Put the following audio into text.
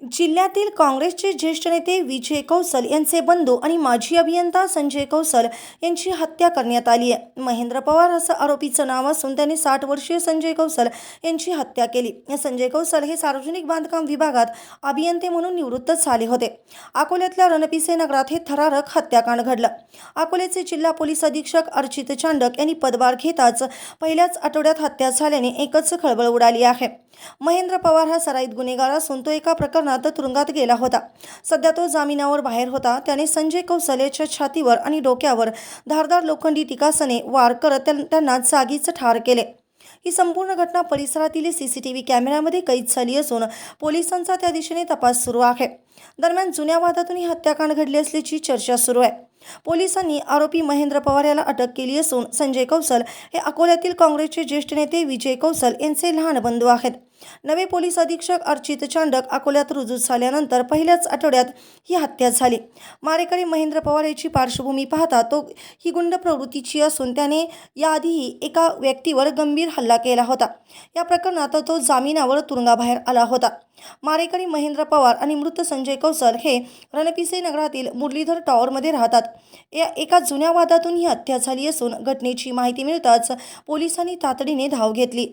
जिल्ह्यातील काँग्रेसचे ज्येष्ठ नेते विजय कौशल यांचे बंधू आणि माजी अभियंता संजय कौशल यांची हत्या करण्यात आली आहे. महेंद्र पवार असं आरोपीचं नाव असून त्यांनी साठ वर्षीय संजय कौशल यांची हत्या केली. संजय कौशल हे सार्वजनिक बांधकाम विभागात अभियंते म्हणून निवृत्त झाले होते. अकोल्यातल्या रणपिसे नगरात हे थरारक हत्याकांड घडलं. अकोल्याचे जिल्हा पोलीस अधीक्षक अर्चित चांडक यांनी पदभार घेताच पहिल्याच आठवड्यात हत्या झाल्याने एकच खळबळ उडाली आहे. महेंद्र पवार हा सराईत गुन्हेगार असून तो एका प्रकरणात तुरुंगात गेला होता. सध्या तो जामिनावर बाहेर होता. त्याने संजय कौशल याच्या छातीवर आणि डोक्यावर धारदार लोखंडी टिकासने वार करत त्यांना जागीच ठार केले. ही संपूर्ण घटना परिसरातील सी सी टी व्ही कॅमेऱ्यामध्ये कैद झाली असून पोलिसांचा त्या दिशेने तपास सुरू आहे. दरम्यान जुन्या वादातून ही हत्याकांड घडली असल्याची चर्चा सुरू आहे. पोलिसांनी आरोपी महेंद्र पवार याला अटक केली असून संजय कौशल हे अकोल्यातील काँग्रेसचे ज्येष्ठ नेते विजय कौशल यांचे लहान बंधू आहेत. नवे पोलीस अधीक्षक अर्चित चांडक अकोल्यात रुजू झाल्यानंतर पहिल्याच आठवड्यात ही हत्या झाली. मारेकरी महेंद्र पवार याची पार्श्वभूमी पाहता तो ही गुंड प्रवृत्तीची असून त्याने याआधीही एका व्यक्तीवर गंभीर हल्ला केला होता. या प्रकरणात तो जामिनावर तुरुंगाबाहेर आला होता. मारेकरी महेंद्र पवार आणि मृत संजय कौसल हे रणपिसे नगरातील मुरलीधर टॉवरमध्ये राहतात. या एका जुन्या वादातून ही हत्या झाली असून घटनेची माहिती मिळताच पोलिसांनी तातडीने धाव घेतली.